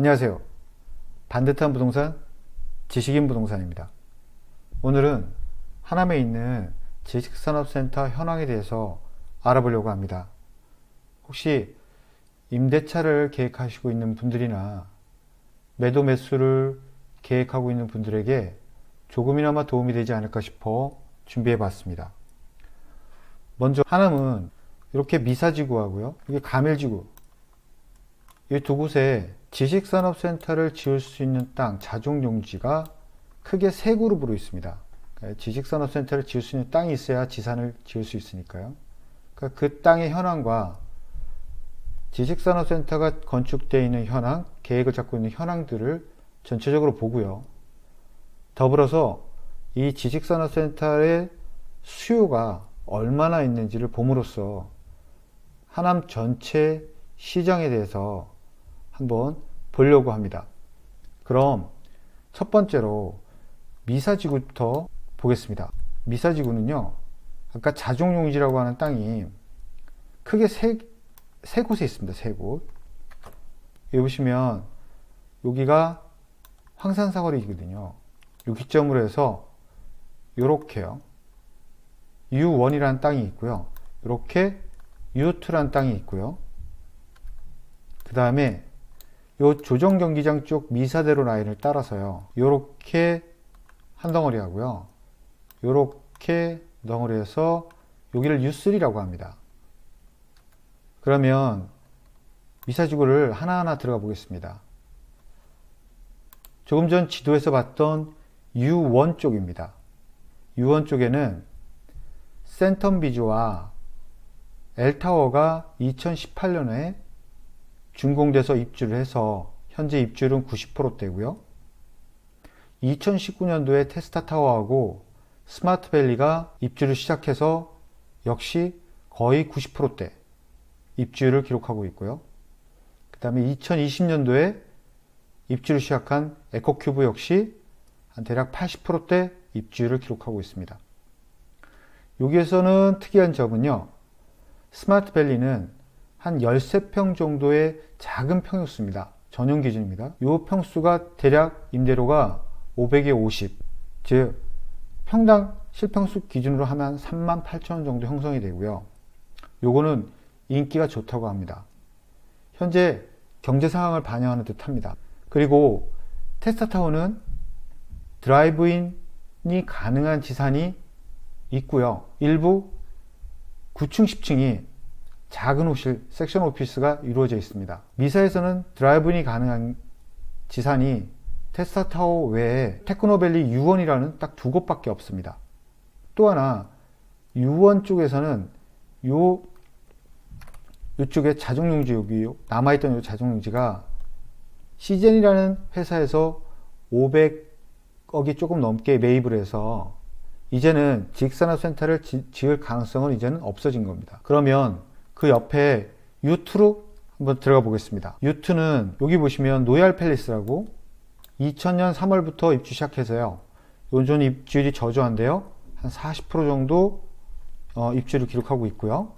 안녕하세요. 반듯한 부동산 지식인 부동산입니다. 오늘은 하남에 있는 지식산업센터 현황에 대해서 알아보려고 합니다. 혹시 임대차를 계획하시고 있는 분들이나 매도 매수를 계획하고 있는 분들에게 조금이나마 도움이 되지 않을까 싶어 준비해 봤습니다. 먼저 하남은 이렇게 미사지구하고요. 이게 가밀지구. 이 두 곳에 지식산업센터를 지을 수 있는 땅, 자족용지가 크게 세 그룹으로 있습니다. 그러니까 지식산업센터를 지을 수 있는 땅이 있어야 지산을 지을 수 있으니까요. 그러니까 그 땅의 현황과 지식산업센터가 건축되어 있는 현황, 계획을 잡고 있는 현황들을 전체적으로 보고요. 더불어서 이 지식산업센터의 수요가 얼마나 있는지를 봄으로써 하남 전체 시장에 대해서 한번 보려고 합니다. 그럼 첫 번째로 미사지구부터 보겠습니다. 미사지구는요, 아까 자족용지라고 하는 땅이 크게 세, 세 곳에 있습니다. 세 곳. 여기 보시면 여기가 황산사거리거든요. 이 기점으로 해서 요렇게요. U1이라는 땅이 있고요. 이렇게 U2라는 땅이 있고요. 그 다음에 요 조정 경기장 쪽 미사대로 라인을 따라서요. 요렇게 한 덩어리 하고요. 요렇게 덩어리에서 여기를 U3라고 합니다. 그러면 미사지구를 하나하나 들어가 보겠습니다. 조금 전 지도에서 봤던 U1 쪽입니다. U1 쪽에는 센텀비주와 엘타워가 2018년에 준공돼서 입주를 해서 현재 입주율은 90%대고요. 2019년도에 테스타 타워하고 스마트밸리가 입주를 시작해서 역시 거의 90%대 입주율을 기록하고 있고요. 그 다음에 2020년도에 입주를 시작한 에코큐브 역시 한 대략 80%대 입주율을 기록하고 있습니다. 여기에서는 특이한 점은요. 스마트밸리는 한 13평 정도의 작은 평수입니다. 전용 기준입니다. 이 평수가 대략 임대료가 500에 50, 즉 평당 실평수 기준으로 하면 3만 8천 원 정도 형성이 되고요. 요거는 인기가 좋다고 합니다. 현재 경제 상황을 반영하는 듯 합니다. 그리고 테스타타운은 드라이브인이 가능한 지산이 있고요. 일부 9층, 10층이 작은 호실, 섹션 오피스가 이루어져 있습니다. 미사에서는 드라이브인이 가능한 지산이 테스타 타워 외에 테크노밸리 U1이라는 딱 두 곳밖에 없습니다. 또 하나 U1 쪽에서는 요 이쪽에 자정용지 여기 남아있던 요 자정용지가 시젠이라는 회사에서 500억이 조금 넘게 매입을 해서 이제는 지식산업센터를 지을 가능성은 이제는 없어진 겁니다. 그러면 그 옆에 U2로 한번 들어가 보겠습니다. U2는 여기 보시면 노얄 팰리스라고 2000년 3월부터 입주 시작해서요. 요즘 입주율이 저조한데요. 한 40% 정도 어, 입주를 기록하고 있고요.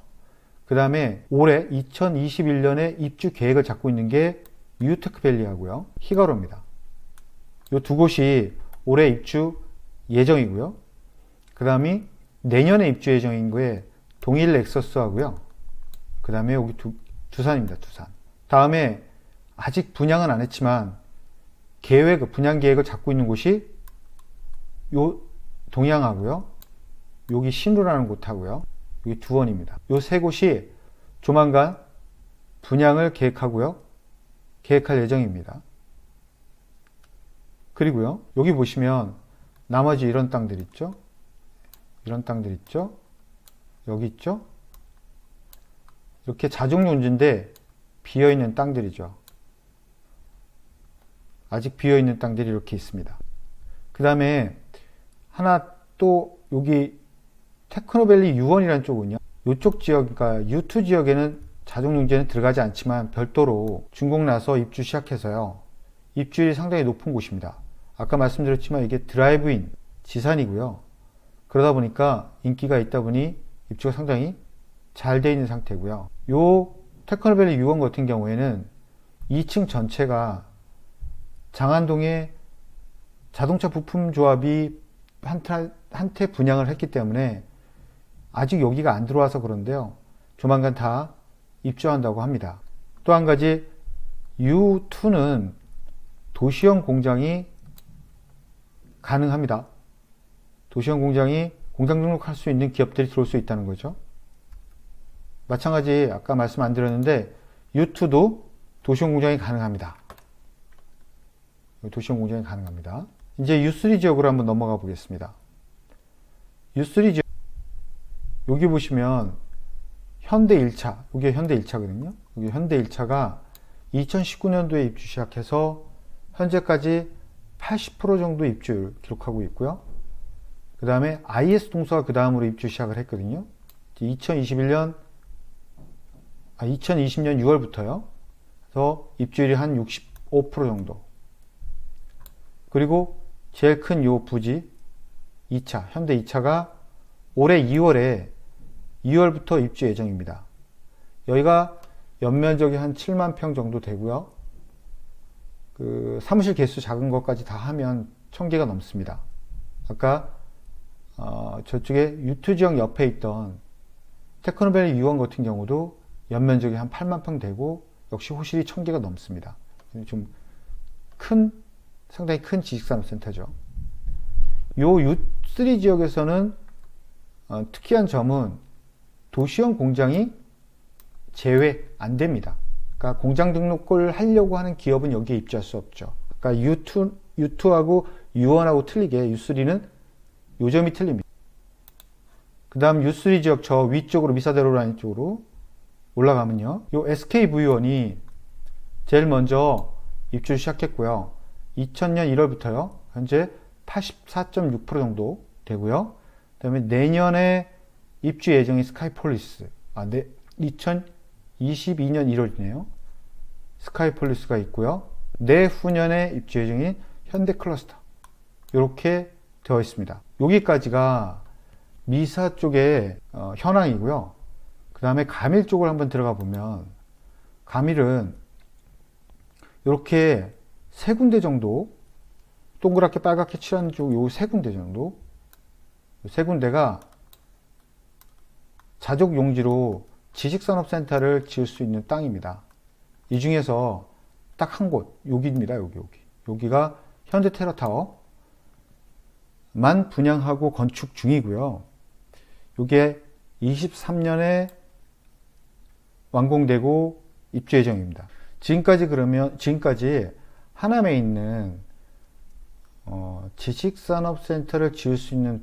그 다음에 올해 2021년에 입주 계획을 잡고 있는 게 유테크밸리 하고요. 히가로입니다. 이 두 곳이 올해 입주 예정이고요. 그 다음이 내년에 입주 예정인 거에 동일 렉서스 하고요. 그 다음에 여기 두, 두산입니다. 두산. 다음에 아직 분양은 안 했지만 계획, 분양 계획을 잡고 있는 곳이 요 동양하고요. 여기 신루라는 곳하고요. 여기 두원입니다. 요 세 곳이 조만간 분양을 계획하고요. 계획할 예정입니다. 그리고요. 여기 보시면 나머지 이런 땅들 있죠? 이런 땅들 있죠? 여기 있죠? 이렇게 자족용지인데 비어있는 땅들이죠. 아직 비어있는 땅들이 이렇게 있습니다. 그 다음에 하나 또 여기 테크노밸리 U1이라는 쪽은요. 이쪽 지역, 그러니까 U2 지역에는 자족용지는 들어가지 않지만 별도로 준공 나서 입주 시작해서요. 입주율이 상당히 높은 곳입니다. 아까 말씀드렸지만 이게 드라이브인 지산이고요. 그러다 보니까 인기가 있다 보니 입주가 상당히 잘 돼 있는 상태고요. 요 테크노밸리 U1 같은 경우에는 2층 전체가 장안동에 자동차 부품 조합이 한테, 한테 분양을 했기 때문에 아직 여기가 안 들어와서 그런데요. 조만간 다 입주한다고 합니다. 또 한 가지 U2는 도시형 공장이 가능합니다. 도시형 공장이 공장 등록할 수 있는 기업들이 들어올 수 있다는 거죠. 마찬가지 아까 말씀 안 드렸는데 U2도 도시형 공장이 가능합니다. 도시형 공장이 가능합니다. 이제 U3 지역으로 한번 넘어가 보겠습니다. U3 지역 여기 보시면 현대 1차, 이게 현대 1차거든요. 여기 현대 1차가 2019년도에 입주 시작해서 현재까지 80% 정도 입주율 기록하고 있고요. 그 다음에 IS 동서가 그 다음으로 입주 시작을 했거든요. 2021년, 아, 2020년 6월부터요. 그래서 입주율이 한 65% 정도. 그리고 제일 큰 요 부지 2차, 현대 2차가 올해 2월에 2월부터 입주 예정입니다. 여기가 연면적이 한 7만 평 정도 되고요. 그 사무실 개수 작은 것까지 다 하면 1000개가 넘습니다. 아까 어, 저쪽에 유투 지역 옆에 있던 테크노밸리 유원 같은 경우도 연면적이 한 8만 평 되고 역시 호실이 1000개가 넘습니다. 좀 큰 상당히 큰 지식산업센터죠. 요 U3 지역에서는 어, 특이한 점은 도시형 공장이 제외 안 됩니다. 그러니까 공장 등록을 하려고 하는 기업은 여기에 입주할 수 없죠. 그러니까 U2, U2하고 U1하고 틀리게 U3는 요점이 틀립니다. 그 다음 U3 지역 저 위쪽으로 미사대로라는 쪽으로 올라가면요. 요 SKV1이 제일 먼저 입주를 시작했고요. 2000년 1월부터요. 현재 84.6% 정도 되고요. 그 다음에 내년에 입주 예정인 스카이폴리스. 아, 네, 2022년 1월이네요. 스카이폴리스가 있고요. 내후년에 입주 예정인 현대 클러스터. 이렇게 되어 있습니다. 여기까지가 미사 쪽의 어, 현황이고요. 그 다음에 가밀 쪽을 한번 들어가 보면 가밀은 이렇게 세 군데 정도 동그랗게 빨갛게 칠한 쪽 요 세 군데 정도 세 군데가 자족 용지로 지식산업센터를 지을 수 있는 땅입니다. 이 중에서 딱 한 곳, 여기입니다. 여기, 여기. 여기가 현대 테라타워만 분양하고 건축 중이고요. 이게 23년에 완공되고 입주 예정입니다. 지금까지 그러면, 지금까지 하남에 있는 어, 지식산업센터를 지을 수 있는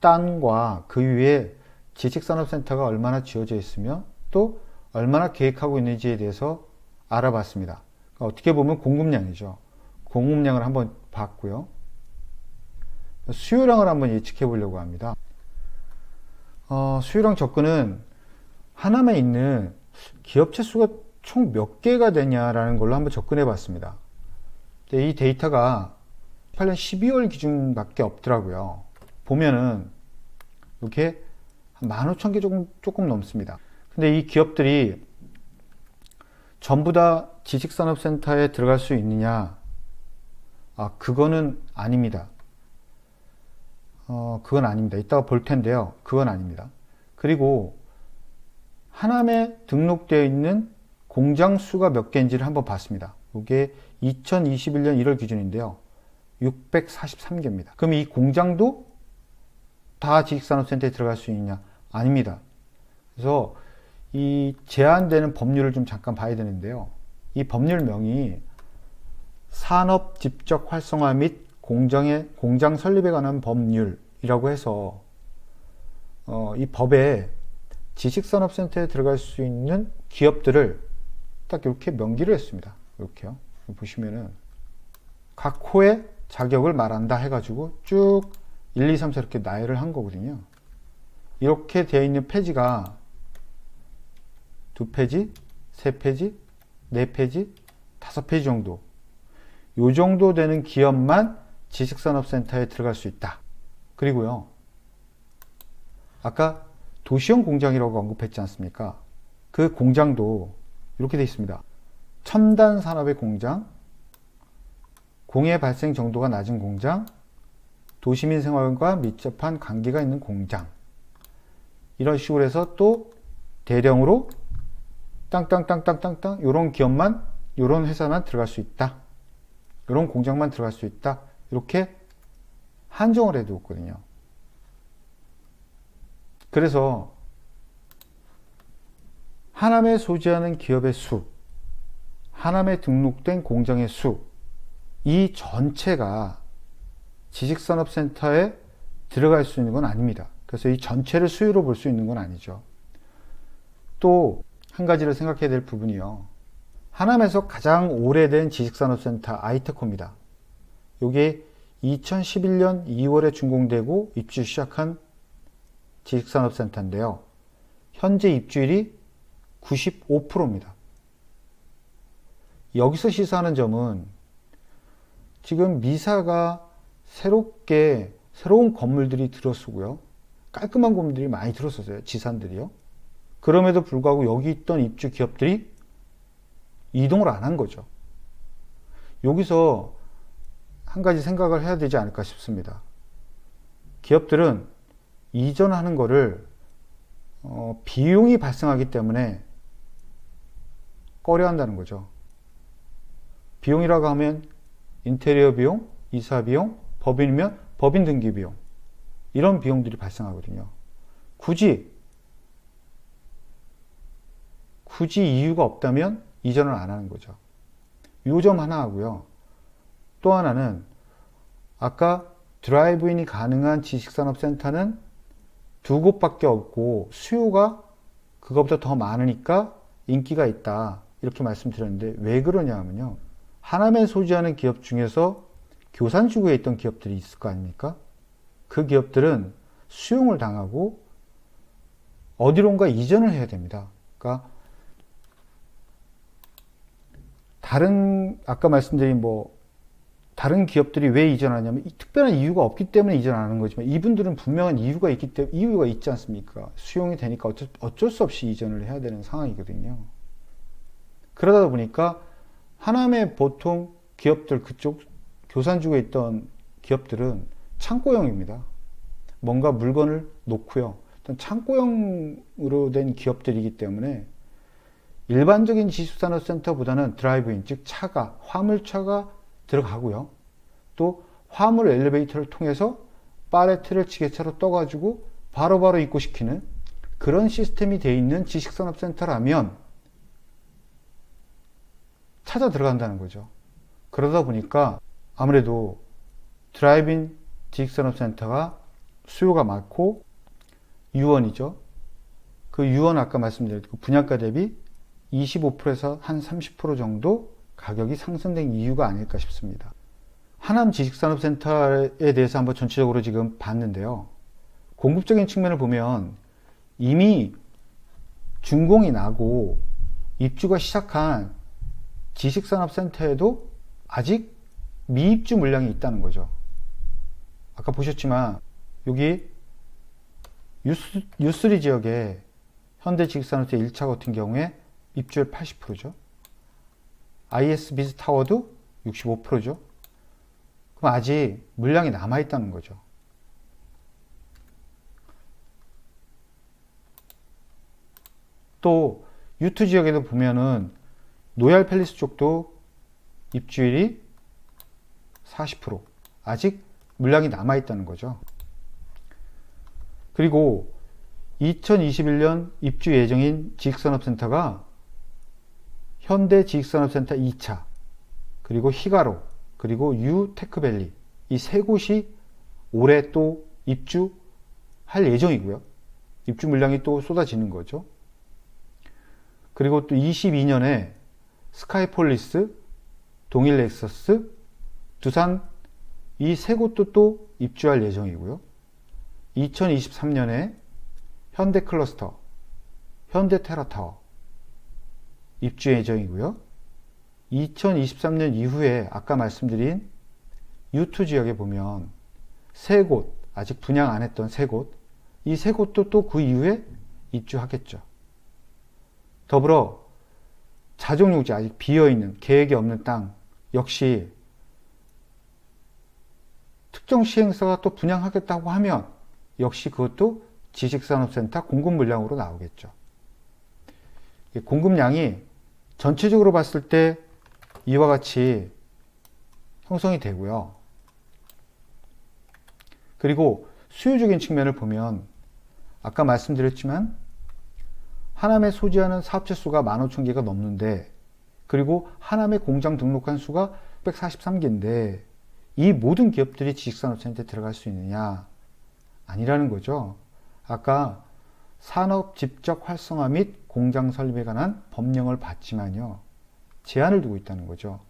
땅과 그 위에 지식산업센터가 얼마나 지어져 있으며 또 얼마나 계획하고 있는지에 대해서 알아봤습니다. 그러니까 어떻게 보면 공급량이죠. 공급량을 한번 봤고요. 수요량을 한번 예측해 보려고 합니다. 어, 수요량 접근은 하나에 있는 기업체 수가 총 몇 개가 되냐라는 걸로 한번 접근해 봤습니다. 이 데이터가 18년 12월 기준밖에 없더라고요. 보면은 이렇게 한 15,000개 조금, 조금 넘습니다. 근데 이 기업들이 전부 다 지식산업센터에 들어갈 수 있느냐? 아, 그거는 아닙니다. 어, 그건 아닙니다. 이따가 볼 텐데요. 그건 아닙니다. 그리고 하남에 등록되어 있는 공장 수가 몇 개인지를 한번 봤습니다. 이게 2021년 1월 기준인데요. 643개입니다. 그럼 이 공장도 다 지식산업센터에 들어갈 수 있냐? 아닙니다. 그래서 이 제한되는 법률을 좀 잠깐 봐야 되는데요. 이 법률명이 산업 집적 활성화 및 공장의 공장 설립에 관한 법률이라고 해서 어, 이 법에 지식산업센터에 들어갈 수 있는 기업들을 딱 이렇게 명기를 했습니다. 이렇게요. 보시면은 각 호의 자격을 말한다 해가지고 쭉 1, 2, 3, 4 이렇게 나열을 한 거거든요. 이렇게 되어 있는 페이지가 두 페이지, 세 페이지, 네 페이지, 다섯 페이지 정도. 요 정도 되는 기업만 지식산업센터에 들어갈 수 있다. 그리고요. 아까 도시형 공장이라고 언급했지 않습니까? 그 공장도 이렇게 되어 있습니다. 첨단 산업의 공장, 공해 발생 정도가 낮은 공장, 도시민 생활과 밀접한 관계가 있는 공장. 이런 식으로 해서 또 대량으로 땅땅땅땅땅땅 이런 기업만 이런 회사만 들어갈 수 있다. 이런 공장만 들어갈 수 있다. 이렇게 한정을 해두었거든요. 그래서 하남에 소지하는 기업의 수, 하남에 등록된 공장의 수, 이 전체가 지식산업센터에 들어갈 수 있는 건 아닙니다. 그래서 이 전체를 수요로 볼 수 있는 건 아니죠. 또 한 가지를 생각해야 될 부분이요. 하남에서 가장 오래된 지식산업센터 아이테코입니다. 이게 2011년 2월에 준공되고 입주 시작한 지식산업센터인데요. 현재 입주율이 95%입니다. 여기서 시사하는 점은 지금 미사가 새롭게 새로운 건물들이 들어서고요. 깔끔한 건물들이 많이 들어섰어요. 지산들이요. 그럼에도 불구하고 여기 있던 입주 기업들이 이동을 안 한 거죠. 여기서 한 가지 생각을 해야 되지 않을까 싶습니다. 기업들은 이전하는 거를 어, 비용이 발생하기 때문에 꺼려 한다는 거죠. 비용이라고 하면 인테리어 비용, 이사 비용, 법인이면 법인 등기 비용 이런 비용들이 발생하거든요. 굳이 굳이 이유가 없다면 이전을 안 하는 거죠. 요 점 하나 하고요. 또 하나는 아까 드라이브인이 가능한 지식산업센터는 두 곳밖에 없고 수요가 그것보다 더 많으니까 인기가 있다. 이렇게 말씀드렸는데 왜 그러냐 하면요. 하남에 소지하는 기업 중에서 교산지구에 있던 기업들이 있을 거 아닙니까? 그 기업들은 수용을 당하고 어디론가 이전을 해야 됩니다. 그러니까 다른 아까 말씀드린 뭐 다른 기업들이 왜 이전하냐면 특별한 이유가 없기 때문에 이전하는 거지만 이분들은 분명한 이유가 있기 때문에 이유가 있지 않습니까? 수용이 되니까 어쩔, 어쩔 수 없이 이전을 해야 되는 상황이거든요. 그러다 보니까 하남의 보통 기업들 그쪽 교산주에 있던 기업들은 창고형입니다. 뭔가 물건을 놓고요. 창고형으로 된 기업들이기 때문에 일반적인 지수산업센터보다는 드라이브인, 즉 차가, 화물차가 들어가고요. 또 화물 엘리베이터를 통해서 파레트를 지게차로 떠가지고 바로바로 입고시키는 그런 시스템이 되어 있는 지식산업센터라면 찾아 들어간다는 거죠. 그러다 보니까 아무래도 드라이빙 지식산업센터가 수요가 많고 유언이죠. 그 유언 아까 말씀드렸고 분양가 대비 25%에서 한 30% 정도 가격이 상승된 이유가 아닐까 싶습니다. 하남 지식산업센터에 대해서 한번 전체적으로 지금 봤는데요. 공급적인 측면을 보면 이미 준공이 나고 입주가 시작한 지식산업센터에도 아직 미입주 물량이 있다는 거죠. 아까 보셨지만 여기 유스, 유스리 지역에 현대 지식산업체 1차 같은 경우에 입주율 80%죠. IS 비즈 타워도 65%죠. 그럼 아직 물량이 남아있다는 거죠. 또 유투 지역에도 보면은 노얄 팰리스 쪽도 입주율이 40% 아직 물량이 남아 있다는 거죠. 그리고 2021년 입주 예정인 지식산업센터가 현대 지식산업센터 2차, 그리고 히가로, 그리고 유테크밸리 이 세 곳이 올해 또 입주할 예정이고요. 입주 물량이 또 쏟아지는 거죠. 그리고 또 22년에 스카이폴리스, 동일 렉서스, 두산 이 세 곳도 또 입주할 예정이고요. 2023년에 현대 클러스터, 현대 테라타워, 입주 예정이고요. 2023년 이후에 아까 말씀드린 유투 지역에 보면 세 곳, 아직 분양 안 했던 세 곳, 이 세 곳도 또 그 이후에 입주하겠죠. 더불어 자족용지 아직 비어있는 계획이 없는 땅 역시 특정 시행사가 또 분양하겠다고 하면 역시 그것도 지식산업센터 공급 물량으로 나오겠죠. 이 공급량이 전체적으로 봤을 때 이와 같이 형성이 되고요. 그리고 수요적인 측면을 보면 아까 말씀드렸지만 하남에 소지하는 사업체 수가 15,000개가 넘는데 그리고 하남에 공장 등록한 수가 643개인데 이 모든 기업들이 지식산업센터에 들어갈 수 있느냐? 아니라는 거죠. 아까 산업 집적 활성화 및 공장 설립에 관한 법령을 봤지만요. 제한을 두고 있다는 거죠.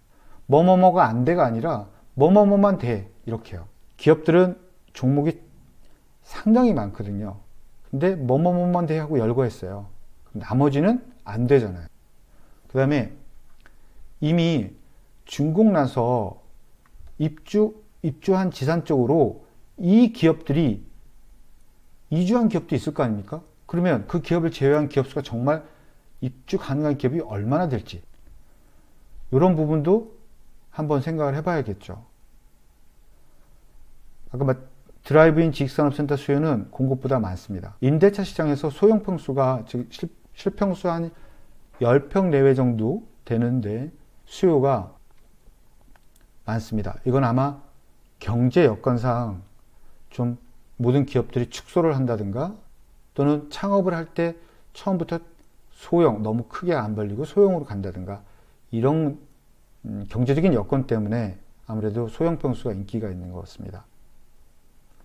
뭐뭐뭐가 안 돼가 아니라 뭐뭐뭐만 돼. 이렇게요. 기업들은 종목이 상당히 많거든요. 근데 뭐뭐뭐만 돼 하고 열거했어요. 나머지는 안 되잖아요. 그 다음에 이미 준공 나서 입주, 입주한 지산 쪽으로 이 기업들이 이주한 기업도 있을 거 아닙니까? 그러면 그 기업을 제외한 기업 수가 정말 입주 가능한 기업이 얼마나 될지 이런 부분도 한번 생각을 해봐야겠죠. 아까 말 드라이브인 지식산업센터 수요는 공급보다 많습니다. 임대차 시장에서 소형 평수가 즉 실- 실평수 한 10평 내외 정도 되는데 수요가 많습니다. 이건 아마 경제 여건상 좀 모든 기업들이 축소를 한다든가 또는 창업을 할 때 처음부터 소형 너무 크게 안 벌리고 소형으로 간다든가 이런 음, 경제적인 여건 때문에 아무래도 소형 평수가 인기가 있는 것 같습니다.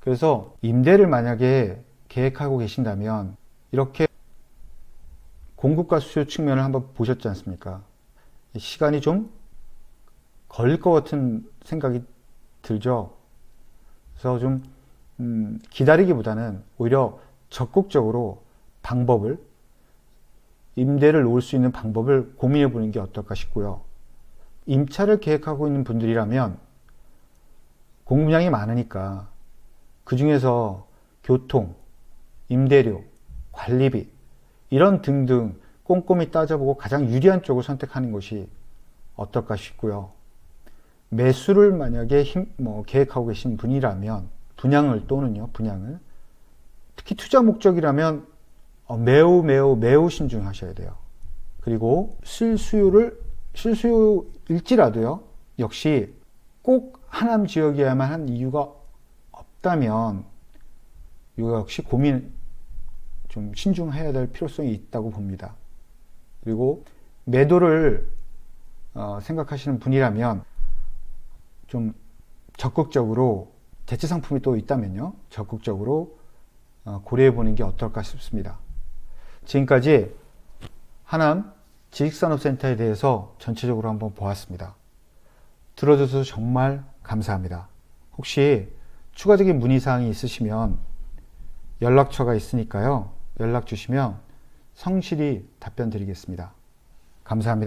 그래서 임대를 만약에 계획하고 계신다면 이렇게 공급과 수요 측면을 한번 보셨지 않습니까? 시간이 좀 걸릴 것 같은 생각이 들죠. 그래서 좀 음, 기다리기보다는 오히려 적극적으로 방법을 임대를 놓을 수 있는 방법을 고민해 보는 게 어떨까 싶고요. 임차를 계획하고 있는 분들이라면 공급량이 많으니까 그 중에서 교통, 임대료, 관리비 이런 등등 꼼꼼히 따져보고 가장 유리한 쪽을 선택하는 것이 어떨까 싶고요. 매수를 만약에 힘, 뭐 계획하고 계신 분이라면 분양을 또는요 분양을 특히 투자 목적이라면 어, 매우 매우 매우 신중하셔야 돼요. 그리고 실수요를 실수요일지라도요 역시 꼭 하남 지역이어야만 한 이유가 없다면 이거 역시 고민 좀 신중해야 될 필요성이 있다고 봅니다. 그리고 매도를 어, 생각하시는 분이라면 좀 적극적으로 대체 상품이 또 있다면요. 적극적으로 어, 고려해 보는 게 어떨까 싶습니다. 지금까지 하남 지식산업센터에 대해서 전체적으로 한번 보았습니다. 들어줘서 정말 감사합니다. 혹시 추가적인 문의사항이 있으시면 연락처가 있으니까요. 연락 주시면 성실히 답변 드리겠습니다. 감사합니다.